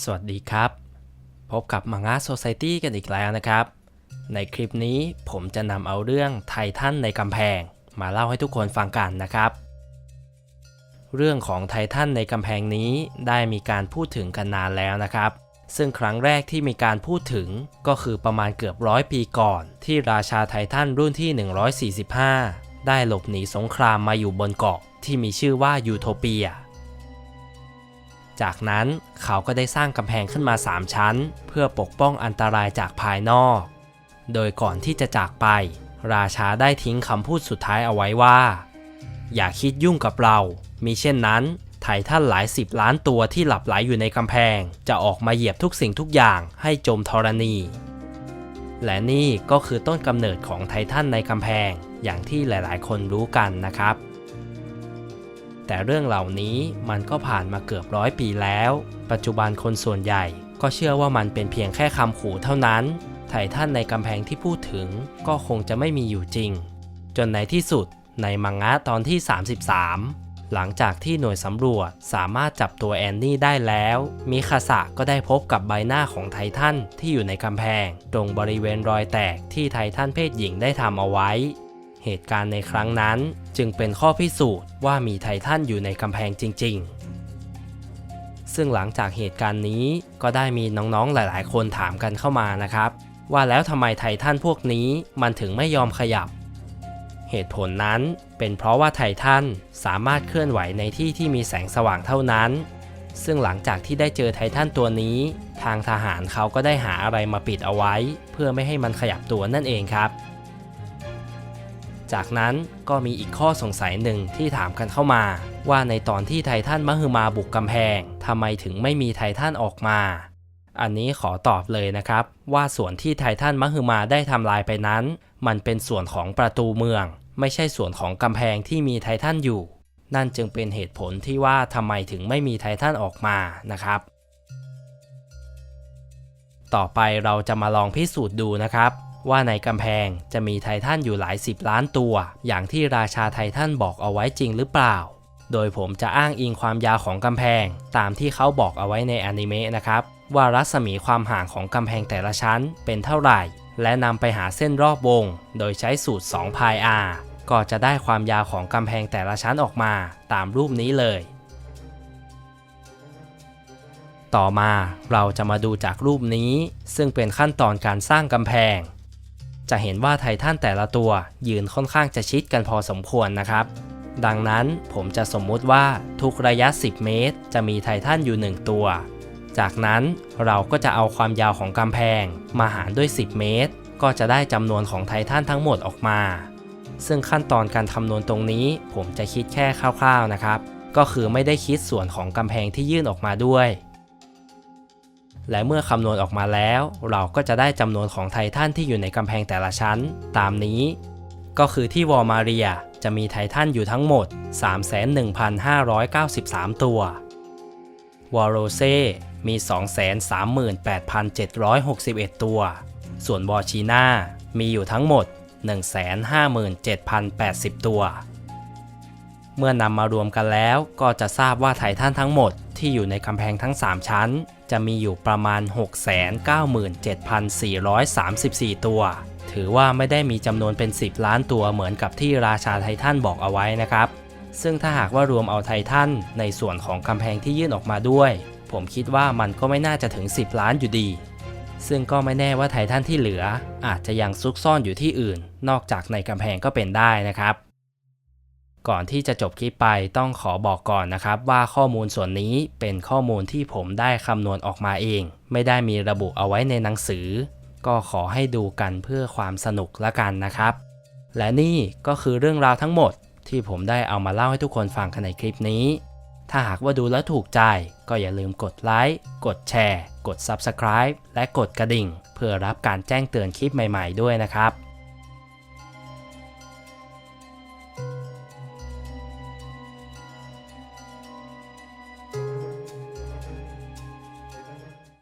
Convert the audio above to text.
สวัสดีครับ พบกับมังงะโซซตี้กันอีกแล้วนะครับ ในคลิปนี้ผมจะนำเอาเรื่องไททันในกำแพง มาเล่าให้ทุกคนฟังกันนะครับ เรื่องของไททันในกำแพงนี้ได้มีการพูดถึงกันนานแล้วนะครับ ซึ่งครั้งแรกที่มีการพูดถึงก็คือประมาณเกือบร้อยปีก่อน ที่ราชาไททันรุ่นที่ 145 ได้หลบหนีสงครามมาอยู่บนเกาะที่มีชื่อว่ายูโทเปีย จากนั้นเขาก็ได้สร้างกำแพงขึ้นมา 3 ชั้น เพื่อปกป้องอันตรายจากภายนอก โดยก่อนที่จะจากไป ราชาได้ทิ้งคำพูดสุดท้ายเอาไว้ว่า อย่าคิดยุ่งกับเรามีเช่นนั้นไททันหลายสิบล้านตัวที่หลับไหลอยู่ในกำแพง จะออกมาเหยียบทุกสิ่งทุกอย่างให้จมธรณี และนี่ก็คือต้นกำเนิดของไททันในกำแพง อย่างที่หลายๆ คนรู้กันนะครับ แต่เรื่องเหล่านี้มันก็ผ่านมาเกือบร้อยปีแล้ว ปัจจุบันคนส่วนใหญ่ก็เชื่อว่ามันเป็นเพียงแค่คำขู่เท่านั้น ไททันในกำแพงที่พูดถึงก็คงจะไม่มีอยู่จริง จนในที่สุดในมังงะตอนที่ 33 หลังจากที่หน่วยสำรวจสามารถจับตัวแอนนี่ได้แล้ว มิคาสะก็ได้พบกับใบหน้าของไททันที่อยู่ในกำแพง ตรงบริเวณรอยแตกที่ไททันเพศหญิงได้ทำเอาไว้ เหตุการณ์ในครั้งนั้นจึงเป็นข้อพิสูจน์ว่ามีไททันอยู่ในกำแพงจริง ๆ ซึ่งหลังจากเหตุการณ์นี้ก็ได้มีน้องๆหลายๆ คนถามกันเข้ามานะครับ ว่าแล้วทำไมไททันพวกนี้มันถึงไม่ยอมขยับ เหตุผลนั้นเป็นเพราะว่าไททันสามารถเคลื่อนไหวในที่ที่มีแสงสว่างเท่านั้น ซึ่งหลังจากที่ได้เจอไททันตัวนี้ ทางทหารเขาก็ได้หาอะไรมาปิดเอาไว้ เพื่อไม่ให้มันขยับตัวนั่นเองครับ จากนั้นก็มีอีกข้อสงสัยหนึ่งที่ถามกันเข้ามา ว่าในตอนที่ไททันมหึมาบุกกำแพงทำไมถึงไม่มีไททันออกมา อันนี้ขอตอบเลยนะครับ ว่าส่วนที่ไททันมหึมาได้ทำลายไปนั้น มันเป็นส่วนของประตูเมือง ไม่ใช่ส่วนของกำแพงที่มีไททันอยู่ นั่นจึงเป็นเหตุผลที่ว่าทำไมถึงไม่มีไททันออกมานะครับ ต่อไปเราจะมาลองพิสูจน์ดูนะครับ ว่าในกำแพงจะมีไททันอยู่หลายสิบล้านตัว อย่างที่ราชาไททันบอกเอาไว้จริงหรือเปล่า โดยผมจะอ้างอิงความยาวของกำแพง ตามที่เขาบอกเอาไว้ในอนิเมะนะครับ ว่ารัศมีความห่างของกำแพงแต่ละชั้นเป็นเท่าไหร่ และนำไปหาเส้นรอบวง โดยใช้สูตร2 pi r ก็จะได้ความยาวของกำแพงแต่ละชั้นออกมาตามรูปนี้เลย ต่อมาเราจะมาดูจากรูปนี้ ซึ่งเป็นขั้นตอนการสร้างกำแพง จะเห็นว่าไททันแต่ละตัวยืนค่อนข้างจะชิดกันพอสมควรนะครับ ดังนั้นผมจะสมมุติว่าทุกระยะ 10 เมตร จะมีไททันอยู่ 1 ตัว จากนั้นเราก็จะเอาความยาวของกำแพง มาหารด้วย 10 เมตร ก็จะได้จำนวนของไททันทั้งหมดออกมา ซึ่งขั้นตอนการคำนวณตรงนี้ผมจะคิดแค่คร่าวๆนะครับ ก็คือไม่ได้คิดส่วนของกำแพงที่ยื่นออกมาด้วย และเมื่อคำนวณออกมาแล้ว เราก็จะได้จำนวนของไททันที่อยู่ในกำแพงแต่ละชั้น ตามนี้ ก็คือที่วอร์มาเรียจะมีไททันอยู่ทั้งหมด 31,593 ตัว วอโรเซมี 238,761 ตัว ส่วนวอชีนามีอยู่ทั้งหมด 157,080 ตัว เมื่อนำมารวมกันแล้วก็จะทราบว่าไททันทั้งหมด ที่อยู่ในกำแพงทั้ง 3 ชั้น จะมีอยู่ประมาณ 697,434 ตัว ถือว่าไม่ได้มีจำนวนเป็น 10 ล้านตัวเหมือนกับที่ราชาไททันบอกเอาไว้นะครับ ซึ่งถ้าหากว่ารวมเอาไททันในส่วนของกำแพงที่ยื่นออกมาด้วย ผมคิดว่ามันก็ไม่น่าจะถึง 10 ล้านอยู่ดี ซึ่งก็ไม่แน่ว่าไททันที่เหลือ อาจจะยังซุกซ่อนอยู่ที่อื่น นอกจากในกำแพงก็เป็นได้นะครับ ก่อนที่จะจบคลิปไปต้องขอบอกก่อนนะครับ ว่าข้อมูลส่วนนี้เป็นข้อมูลที่ผมได้คำนวณออกมาเอง ไม่ได้มีระบุเอาไว้ในหนังสือ ก็ขอให้ดูกันเพื่อความสนุกละกันนะครับ และนี่ก็คือเรื่องราวทั้งหมดที่ผมได้เอามาเล่าให้ทุกคนฟังกันในคลิปนี้ ถ้าหากว่าดูแล้วถูกใจ ก็อย่าลืมกดไลค์ กดแชร์ กด Subscribe และกดกระดิ่ง เพื่อรับการแจ้งเตือนคลิปใหม่ ๆ ด้วยนะครับ